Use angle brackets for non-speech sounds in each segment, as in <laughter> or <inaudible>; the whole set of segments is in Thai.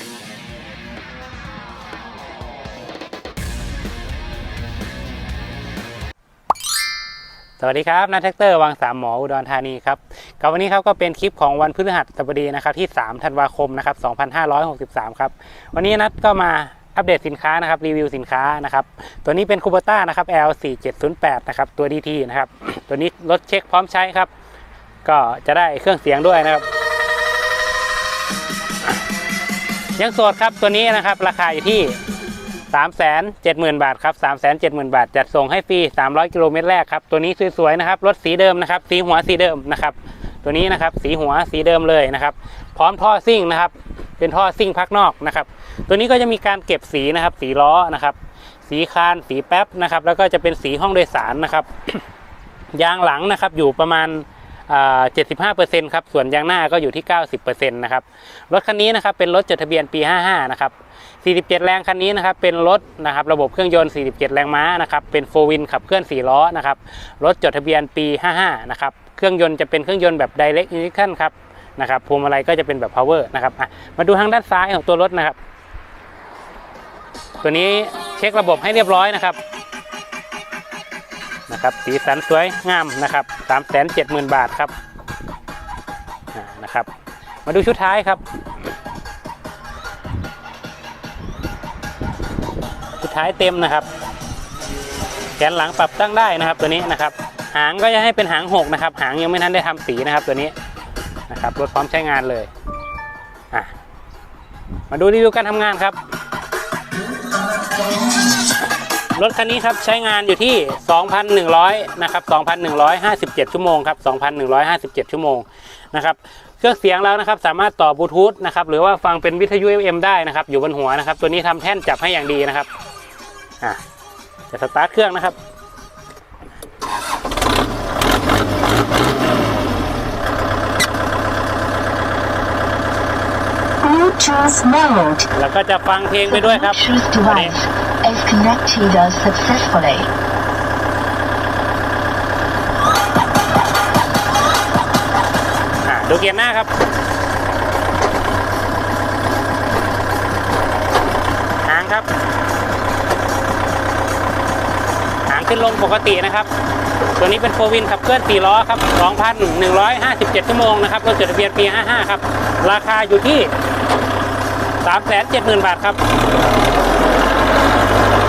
สวัสดีครับนัทแท็กเตอร์วังสามหมออุดรธานีครับกับวันนี้ครับก็เป็นคลิปของวันพฤหัสบดีนะครับที่ 3 ธันวาคมนะครับ 2563 ครับ วันนี้นัทก็มาอัปเดตสินค้านะครับรีวิวสินค้านะครับ ตัวนี้เป็นคู b ต้านะครับ L4708 นะครับตัว DT นะครับ ตัวนี้รถเช็คพร้อมใช้ครับ ก็จะได้เครื่องเสียงด้วยนะครับ ยังโสดครับตัวนี้นะครับราคาอยู่ที่ 370,000 บาทครับ 370,000 บาท จัดส่งให้ฟรี 300 กิโลเมตรแรกครับ ตัวนี้สวยๆนะครับ รถสีเดิมนะครับ สีหัวสีเดิมนะครับ ตัวนี้นะครับสีหัวสีเดิมเลยนะครับ พร้อมท่อซิ่งนะครับ เป็นท่อซิ่งพักนอกนะครับ ตัวนี้ก็จะมีการเก็บสีนะครับ สีล้อนะครับ สีคาน สีแป๊บนะครับ แล้วก็จะเป็นสีห้องโดยสารนะครับ ยางหลังนะครับ อยู่ประมาณ 75%ครับ ส่วนยางหน้าก็อยู่ที่ 90%นะครับ รถคันนี้นะครับเป็นรถจดทะเบียนปี 55 นะครับ 47 แรงคันนี้นะครับเป็นรถนะครับระบบเครื่องยนต์ 47 แรงม้านะครับ เป็นโฟวินขับเคลื่อน 4 ล้อนะครับ รถจดทะเบียนปี 55 นะครับ เครื่องยนต์จะเป็นเครื่องยนต์แบบ direct injection ครับนะครับพวงมาลัยก็จะเป็นแบบ power นะครับมาดูทางด้านซ้ายของตัวรถนะครับ ตัวนี้เช็คระบบให้เรียบร้อยนะครับ นะครับสีสันสวยงามนะครับ370,000บาทครับนะครับ มาดูชุดท้ายครับสุดท้ายเต็มนะครับแกนหลังปรับตั้งได้นะครับตัวนี้นะครับ หางก็จะให้เป็นหางหกนะครับ หางยังไม่ทันได้ทำสีนะครับตัวนี้นะครับรถพร้อมใช้งานเลยอะมาดูรีวิวการทำงานครับ รถคันนี้ครับใช้งานอยู่ที่ 2,100 นะครับ 2,157 ชั่วโมงครับ 2,157 ชั่วโมงนะครับ เครื่องเสียงแล้วนะครับสามารถต่อบลูทูธนะครับ หรือว่าฟังเป็นวิทยุ FM ได้นะครับ อยู่บนหัวนะครับ ตัวนี้ทำแท่นจับให้อย่างดีนะครับ อะจะสตาร์ทเครื่องนะครับ Bluetooth mode. แล้วก็จะฟังเพลงไปด้วยครับ Bluetooth ตัวนี้ device is connected successfully. อะดูเกียร์หน้าครับ หางครับ หางขึ้นลงปกตินะครับ ตัวนี้เป็นโฟวินขับเคลื่อน4ล้อครับ 2,157 ชั่วโมงนะครับ รถจดทะเบียนปี 55 ครับ ราคาอยู่ที่ 370,000 บาทครับ Thank <laughs> you.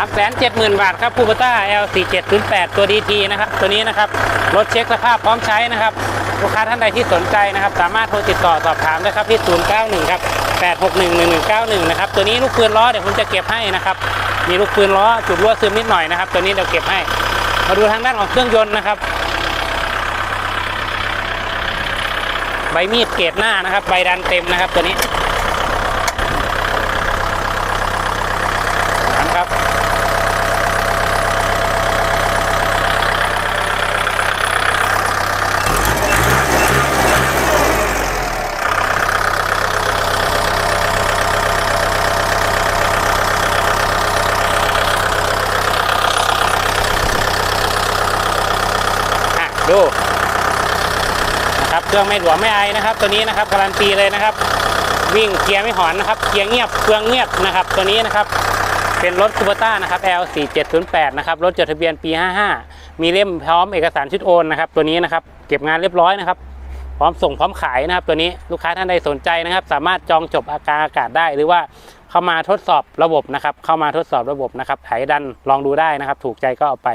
3 7 0 0 0 0 บาทครับคูปต้า L4708 ตัว DT นะครับ ตัวนี้นะครับ รถเช็คสภาพพร้อมใช้นะครับ ลูกค้าท่านใดที่สนใจนะครับ สามารถโทรติดต่อสอบถามได้ครับที่ 091 ครับ 8611191 นะครับ ตัวนี้ลูกปืนล้อเดี๋ยวผมจะเก็บให้นะครับ มีลูกปืนล้อจุดรั่วซึมนิดหน่อยนะครับ ตัวนี้เดี๋ยวเก็บให้ มาดูทางด้านของเครื่องยนต์นะครับ ใบมีดเกรดหน้านะครับ ใบดันเต็มนะครับตัวนี้ ดูนะครับเครื่องไม่หลวมไม่ไอนะครับ ตัวนี้นะครับการันตีเลยนะครับ วิ่งเกียร์ไม่หอนนะครับเกียร์เงียบเครื่องเงียบนะครับ ตัวนี้นะครับเป็นรถคูเปต้านะครับ L 4 7 0 8นะครับรถจดทะเบียนปี 55 มีเล่มพร้อมเอกสารชุดโอนนะครับ ตัวนี้นะครับเก็บงานเรียบร้อยนะครับ พร้อมส่งพร้อมขายนะครับ ตัวนี้ลูกค้าท่านใดสนใจนะครับ สามารถจองจบอาการอากาศได้หรือว่า เข้ามาทดสอบระบบนะครับ เข้ามาทดสอบระบบนะครับไถดันลองดูได้นะครับ ถูกใจก็เอาไป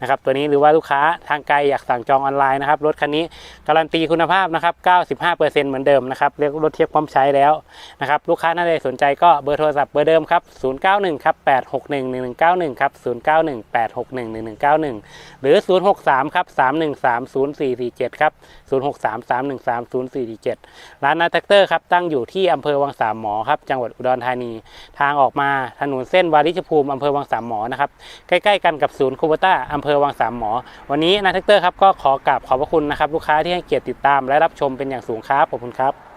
นะครับ ตัวนี้หรือว่าลูกค้าทางไกลอยากสั่งจองออนไลน์นะครับรถคันนี้การันตีคุณภาพนะครับ 95%เหมือนเดิมนะครับเรียกรถเทียบพร้อมใช้แล้วนะครับลูกค้าท่านใดสนใจก็เบอร์โทรศัพท์เบอร์เดิมครับ091ครับ861 1191ครับ091 861 1191 หรือ 063ครับ313 0447ครับ063 313 0447ร้านนาแท็กเตอร์ครับตั้งอยู่ที่อำเภอวังสามหมอครับจังหวัดอุดรธานีทางออกมาถนนเส้นวาริชภูมิอำเภอวังสามหมอนะครับใกล้ๆกันกับศูนย์คูเบต้าอำเภอวังสามหมอ วันนี้นาแท็กเตอร์ครับก็ขอกราบขอบพระคุณนะครับลูกค้าที่ให้เกียรติติดตามและรับชมเป็นอย่างสูงครับขอบคุณครับ